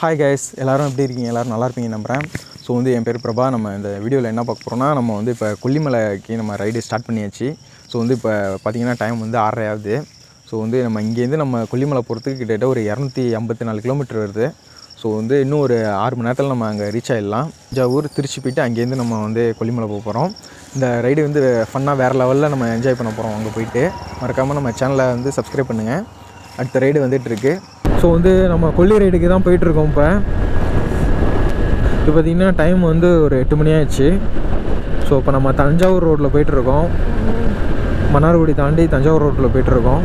Hi guys எல்லோரும் எப்படி இருக்கீங்க? எல்லாரும் நல்லா இருப்பீங்க நம்புகிறேன் ஸோ வந்து என் பேர் பிரபா. நம்ம இந்த வீடியோவில் என்ன பார்க்க போகிறோம்னா நம்ம வந்து இப்போ கொல்லிமலைக்கு நம்ம ரைடு ஸ்டார்ட் பண்ணியாச்சு. ஸோ வந்து இப்போ பார்த்தீங்கன்னா டைம் வந்து ஆறரை ஆகுது. ஸோ வந்து நம்ம இங்கேருந்து நம்ம கொல்லிமலை போகிறதுக்கு கிட்டத்தட்ட ஒரு இரநூத்தி ஐம்பத்தி நாலு கிலோமீட்டர் வருது. ஸோ வந்து இன்னும் ஒரு ஆறு மணி நேரத்தில் நம்ம அங்கே ரீச் ஆகிடலாம் தஞ்சாவூர் திருச்சி போயிட்டு அங்கேருந்து நம்ம வந்து கொல்லிமலை போக போகிறோம் இந்த ரைடு வந்து ஃபன்னாக வேறு லெவலில் நம்ம என்ஜாய் பண்ண போகிறோம் அங்கே போயிட்டு. மறக்காமல் நம்ம சேனலை வந்து சப்ஸ்கிரைப் பண்ணுங்கள் அடுத்த ரைடு வந்துட்டுருக்கு ஸோ வந்து நம்ம கொல்லி ரைடுக்கு தான் போயிட்டுருக்கோம் இப்போ. இப்போ பார்த்திங்கன்னா டைம் வந்து ஒரு எட்டு மணி ஆயிடுச்சு. ஸோ இப்போ நம்ம தஞ்சாவூர் ரோட்டில் போயிட்டுருக்கோம். மன்னார்குடி தாண்டி தஞ்சாவூர் ரோட்டில் போயிட்டுருக்கோம்.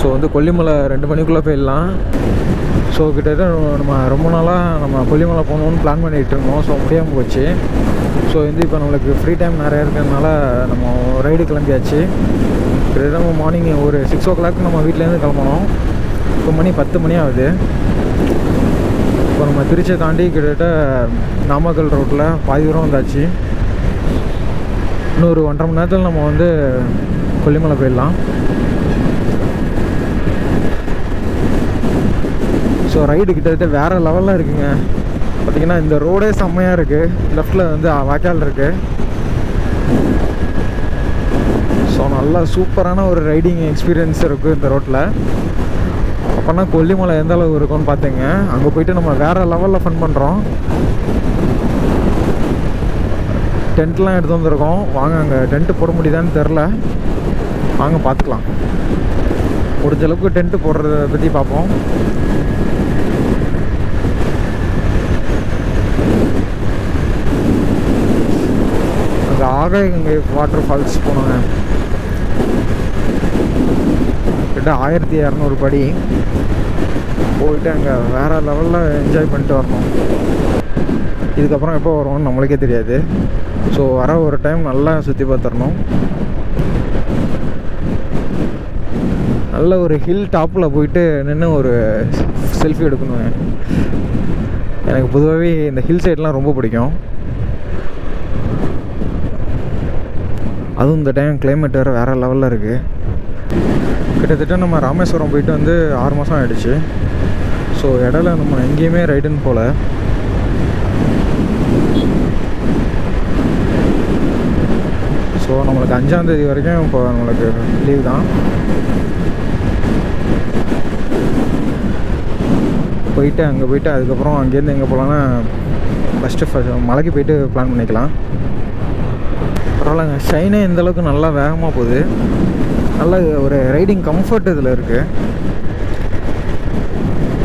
ஸோ வந்து கொல்லிமலை ரெண்டு மணிக்குள்ளே போயிடலாம். ஸோ கிட்டத்தட்ட நம்ம ரொம்ப நாளாக நம்ம கொல்லிமலை போகணுன்னு பிளான் பண்ணிகிட்டு இருந்தோம். ஸோ முடியாமல் போச்சு. ஸோ வந்து இப்போ நம்மளுக்கு ஃப்ரீ டைம் நிறைய இருக்கிறதுனால நம்ம ரைடு கிளம்பியாச்சு. கிட்டத்தட்ட நம்ம மார்னிங் ஒரு சிக்ஸ் ஓ கிளாக் நம்ம வீட்டிலேருந்து கிளம்பணும். இப்போ மணி பத்து மணி ஆகுது. இப்போ நம்ம திருச்சியை தாண்டி கிட்டத்தட்ட நாமக்கல் ரோட்டில் பாதி தூரம் வந்தாச்சு. இன்னொரு ஒன்றரை மணி நேரத்தில் நம்ம வந்து கொல்லிமலை போயிடலாம். ஸோ ரைடு கிட்டத்தட்ட வேறு லெவலில் இருக்குங்க. பார்த்தீங்கன்னா இந்த ரோடே செம்மையாக இருக்குது லெஃப்டில் வந்து வாய்க்கால் இருக்குது ஸோ நல்லா சூப்பரான ஒரு ரைடிங் எக்ஸ்பீரியன்ஸ் இருக்குது இந்த ரோட்டில் அப்போனா கொல்லிமலை எந்த அளவு இருக்கும்னு பார்த்தீங்க அங்கே போயிட்டு நம்ம வேறு லெவலில் ஃபன் பண்ணுறோம் டென்ட்லாம் எடுத்து வந்திருக்கோம். வாங்க அங்கே டென்ட்டு போட முடியுதான்னு தெரில வாங்க பார்த்துக்கலாம் முடிஞ்சளவுக்கு டென்ட்டு போடுறத பற்றி பார்ப்போம் அங்கே ஆகாய இங்கே வாட்டர் ஃபால்ஸ் போனோங்க கிட்டத்தட்ட ஆயிரத்தி இரநூறு படி போயிட்டு அங்கே வேறு லெவலில் என்ஜாய் பண்ணிட்டு வரணும். இதுக்கப்புறம் எப்போ வருவோம்னு நம்மளுக்கே தெரியாது. ஸோ வர ஒரு டைம் நல்லா சுற்றி பார்த்துடணும். நல்ல ஒரு ஹில் டாப்பில் போயிட்டு நின்று ஒரு செல்ஃபி எடுக்கணுங்க எனக்கு பொதுவாகவே இந்த ஹில் சைட்லாம் ரொம்ப பிடிக்கும். அதுவும் இந்த டைம் கிளைமேட் வேறு வேறு லெவலில் இருக்குது கிட்டத்தட்ட நம்ம ராமேஸ்வரம் போயிட்டு வந்து ஆறு மாதம் ஆகிடுச்சு ஸோ இடையில நம்ம எங்கேயுமே ரைடுன்னு போகல ஸோ நம்மளுக்கு அஞ்சாந்தேதி வரைக்கும் இப்போ நம்மளுக்கு லீவ் தான். போயிட்டு அங்கே போயிட்டு அதுக்கப்புறம் அங்கேருந்து எங்கே போகலான்னா ஃபஸ்ட்டு மலைக்கு போயிட்டு பிளான் பண்ணிக்கலாம். பரவாயில்லங்க. ஷைனே இந்தளவுக்கு நல்லா வேகமாக போகுது. நல்ல ஒரு ரைடிங் கம்ஃபர்ட் இதில் இருக்குது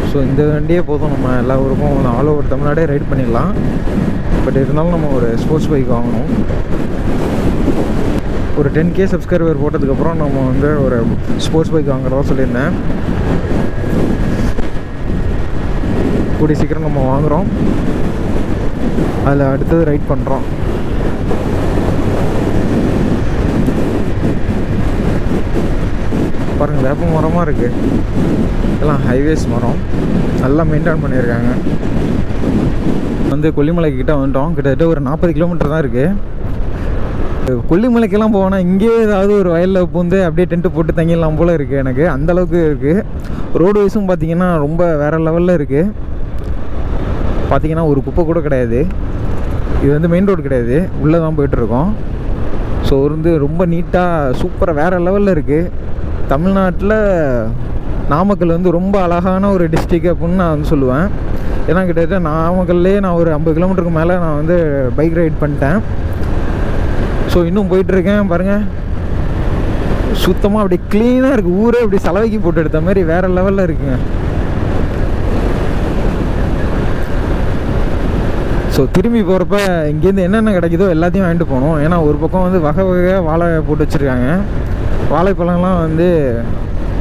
ஸோ இந்த வண்டியே போதும். நம்ம எல்லா ஊருக்கும் ஆல் ஓவர் தமிழ்நாடே ரைட் பண்ணிடலாம். பட் இருந்தாலும் நம்ம ஒரு ஸ்போர்ட்ஸ் பைக் வாங்கணும். ஒரு டென் கே சப்ஸ்கிரைபர் போட்டதுக்கப்புறம் நம்ம வந்து ஒரு ஸ்போர்ட்ஸ் பைக் வாங்குறதா சொல்லியிருந்தேன். கூடிய சீக்கிரம் நம்ம வாங்குகிறோம் அதில் அடுத்தது ரைட் பண்ணுறோம் பாருங்கள் வேப்ப மரமாக இருக்குது எல்லாம் ஹைவேஸ் மரம். நல்லா மெயின்டைன் பண்ணியிருக்காங்க வந்து கொல்லிமலை கிட்ட வந்துட்டோம். கிட்டத்தட்ட ஒரு நாற்பது கிலோமீட்டர் தான் இருக்குது கொல்லிமலைக்கெல்லாம் போனால் இங்கேயே ஏதாவது ஒரு வயலில் பூந்து அப்படியே டென்ட்டு போட்டு தங்கிடலாம் போல் இருக்குது எனக்கு. அந்தளவுக்கு இருக்குது ரோடு வைஸும் பார்த்தீங்கன்னா ரொம்ப வேறு லெவலில் இருக்குது பார்த்திங்கன்னா ஒரு குப்பை கூட கிடையாது. இது வந்து மெயின் ரோடு கிடையாது. உள்ளே தான் போயிட்டுருக்கோம் ஸோ வந்து ரொம்ப நீட்டாக சூப்பராக வேறு லெவலில் இருக்குது தமிழ்நாட்டில் நாமக்கல் வந்து ரொம்ப அழகான ஒரு டிஸ்ட்ரிக் அப்படின்னு நான் வந்து சொல்லுவேன். ஏன்னா கிட்டத்தட்ட நாமக்கல்லே நான் ஒரு ஐம்பது கிலோமீட்டருக்கு மேலே நான் வந்து பைக் ரைட் பண்ணிட்டேன். ஸோ இன்னும் போயிட்டுருக்கேன். பாருங்கள் சுத்தமாக அப்படி க்ளீனாக இருக்குது ஊரே அப்படி செலவைக்கு போட்டு எடுத்த மாதிரி வேறு லெவலில் இருக்குங்க. ஸோ திரும்பி போகிறப்ப இங்கேருந்து என்னென்ன கிடைக்குதோ எல்லாத்தையும் வாங்கிட்டு போகணும். ஏன்னா ஒரு பக்கம் வந்து வகை வகையாக வாழை போட்டு வச்சுருக்காங்க. வாழைப்பழம்லாம் வந்து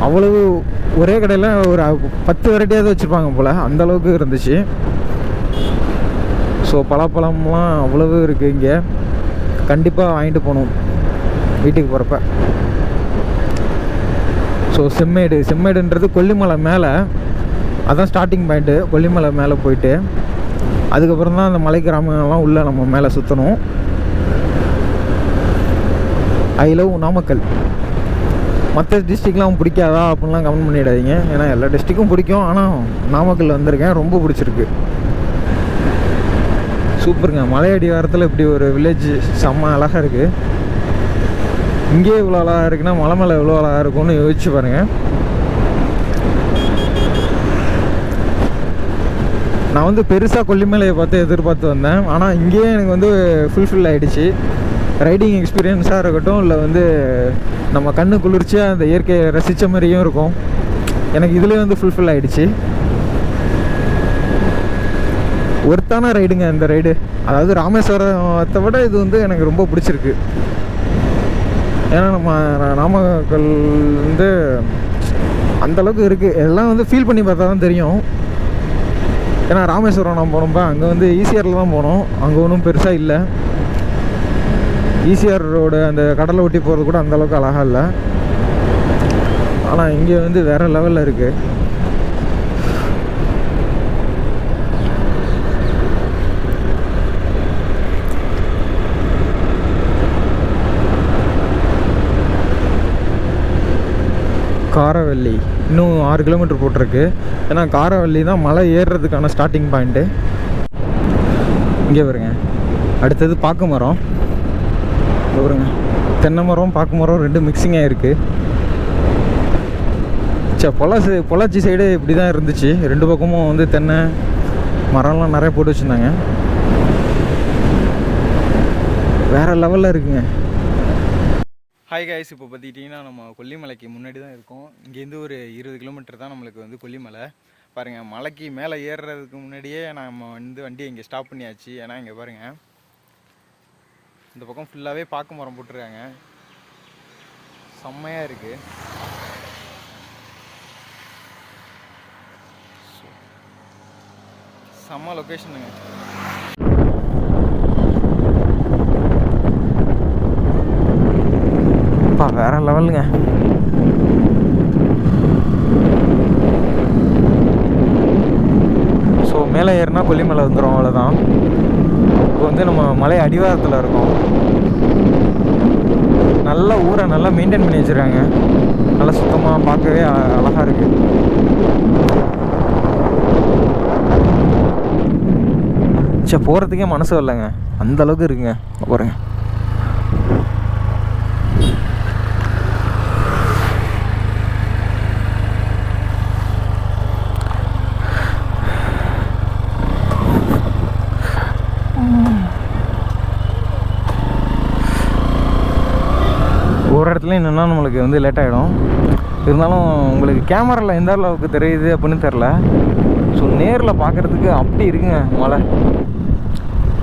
அவ்வளவு ஒரே கடையில் ஒரு பத்து வெரைட்டியாவது வச்சுருப்பாங்க போல் அந்தளவுக்கு இருந்துச்சு. ஸோ பலாப்பழம்லாம் அவ்வளவு இருக்குது இங்கே. கண்டிப்பாக வாங்கிட்டு போகணும் வீட்டுக்கு போகிறப்ப ஸோ செம்மேடு செம்மேடுன்றது கொல்லிமலை மேலே அதான் ஸ்டார்டிங் பாயிண்ட்டு கொல்லிமலை மேலே போயிட்டு அதுக்கப்புறம் தான் அந்த மலை கிராமங்கள்லாம் உள்ளே நம்ம மேலே சுற்றணும் ஐ லவ் நாமக்கல். மற்ற டிஸ்ட்ரிக்ட்லாம் பிடிக்காதா அப்படின்லாம் கமெண்ட் பண்ணிடாதீங்க. ஏன்னா எல்லா டிஸ்ட்ரிக்கும் பிடிக்கும். ஆனால் நாமக்கல் வந்திருக்கேன். ரொம்ப பிடிச்சிருக்கு. சூப்பருங்க. மலையடி வாரத்தில் இப்படி ஒரு வில்லேஜ் செம்ம அழகாக இருக்குது இங்கே இவ்வளோ அழகாக இருக்குன்னா மலை மேலே எவ்வளோ அழகாக இருக்கும்னு யோசிச்சு பாருங்கள் நான் வந்து பெருசாக கொல்லிமலையை பார்த்து எதிர்பார்த்து வந்தேன். ஆனால் இங்கேயே எனக்கு வந்து ஃபுல்ஃபில் ஆகிடுச்சு ரைடிங் எக்ஸ்பீரியன்ஸாக இருக்கட்டும் இல்லை வந்து நம்ம கண்ணு குளிர்ச்சியாக அந்த இயற்கையை ரசித்த மாதிரியும் இருக்கும். எனக்கு இதுலேயே வந்து ஃபுல்ஃபில் ஆகிடுச்சு ஒர்த்தான ரைடுங்க இந்த ரைடு. அதாவது ராமேஸ்வரத்தை விட இது வந்து எனக்கு ரொம்ப பிடிச்சிருக்கு. ஏன்னா நம்ம நாமக்கல் வந்து அந்தளவுக்கு இருக்குது எல்லாம் வந்து ஃபீல் பண்ணி பார்த்தா தான் தெரியும். ஏன்னா ராமேஸ்வரம் நான் போனோம்ப்பா அங்கே வந்து ஈசிஆரில் தான் போனோம். அங்கே ஒன்றும் பெருசாக இல்லை. ஈசிஆர் ரோடு அந்த கடலை ஒட்டி போகிறது கூட அந்தளவுக்கு அழகாக இல்லை. ஆனால் இங்கே வந்து வேறு லெவலில் இருக்குது காரவல்லி இன்னும் ஆறு கிலோமீட்டர் போட்டிருக்கு. ஏன்னா காரவல்லி தான் மலை ஏறுறதுக்கான ஸ்டார்டிங் பாயிண்ட்டு இங்கே வருங்க அடுத்தது பாக்கு மரம். பாருங்க தென்னை மரம் பாக்கு மரம் ரெண்டு மிக்சிங்காக இருக்குது சே பொள்ளாச்சி பொள்ளாச்சி சைடு இப்படி தான் இருந்துச்சு. ரெண்டு பக்கமும் வந்து தென்னை மரம்லாம் நிறைய போட்டு வச்சுருந்தாங்க. வேறு லெவலில் இருக்குங்க. ஹாய் காய்ஸ் இப்போ பார்த்துக்கிட்டிங்கன்னா நம்ம கொல்லிமலைக்கு முன்னாடி தான் இருக்கோம். இங்கேருந்து ஒரு இருபது கிலோமீட்டர் தான் நம்மளுக்கு வந்து கொல்லிமலை. பாருங்கள் மலைக்கு மேலே ஏறுறதுக்கு முன்னாடியே நம்ம வந்து வண்டியை இங்கே ஸ்டாப் பண்ணியாச்சு. ஏன்னா இங்கே பாருங்கள் இந்த பக்கம் ஃபுல்லாகவே பாக்கு மரம் போட்டுருக்காங்க. செம்மையாக இருக்குது செம்ம லொக்கேஷனுங்க அப்பா வேற லெவலுங்க ஸோ மேலே ஏறினா கொல்லிமலை வந்துடும் அவ்வளோதான் இப்போ வந்து நம்ம மலை அடிவாரத்தில் இருக்கோம். நல்ல ஊரை நல்லா மெயின்டைன் பண்ணி வச்சுருக்காங்க. நல்லா சுத்தமாக பார்க்கவே அ- இருக்குது சே போகிறதுக்கே மனசு இல்லைங்க அந்த அளவுக்கு இருக்குங்க. போகிறேன் ஒரு இடத்துல என்னென்னா நம்மளுக்கு வந்து லேட் ஆகிடும் இருந்தாலும் உங்களுக்கு கேமராவில் எந்த அளவுக்கு தெரியுது அப்படின்னு தெரில ஸோ நேரில் பார்க்குறதுக்கு அப்படி இருக்குங்க மலை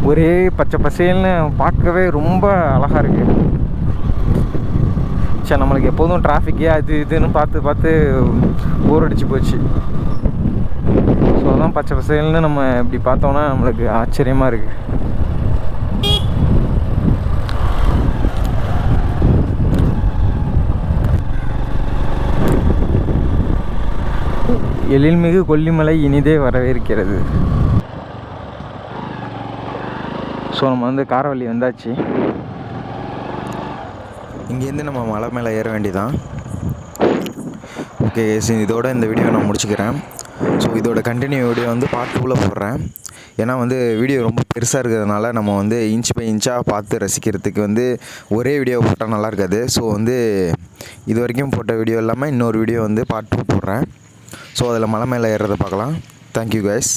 ஒரே பச்சை பசேல்னு பார்க்கவே ரொம்ப அழகாக இருக்குது சரி நம்மளுக்கு எப்போதும் டிராஃபிக்கே அது இதுன்னு பார்த்து பார்த்து போர் அடிச்சு போச்சு. ஸோ அதான் பச்சை பசேல்னு நம்ம இப்படி பார்த்தோன்னா நம்மளுக்கு ஆச்சரியமாக இருக்குது எழில்மிகு கொல்லிமலை இனிதே வரவேற்கிறது. ஸோ நம்ம வந்து காரவள்ளி வந்தாச்சு. இங்கேருந்து நம்ம மலை மேலே ஏற வேண்டியதான் ஓகே இதோட இந்த வீடியோ நான் முடிச்சுக்கிறேன். ஸோ இதோட கண்டினியூ வீடியோ வந்து பார்ட் டூவில் போடுறேன். ஏன்னா வந்து வீடியோ ரொம்ப பெருசாக இருக்கிறதுனால நம்ம வந்து இன்ச் பை இன்ச்சாக பார்த்து ரசிக்கிறதுக்கு வந்து ஒரே வீடியோ போட்டால் நல்லா இருக்காது. ஸோ வந்து இது வரைக்கும் போட்ட வீடியோ இல்லாமல் இன்னொரு வீடியோ வந்து பார்ட் டூ போடுறேன். ஸோ அதில் மலை மேலே ஏறுறதை பார்க்கலாம். Thank you guys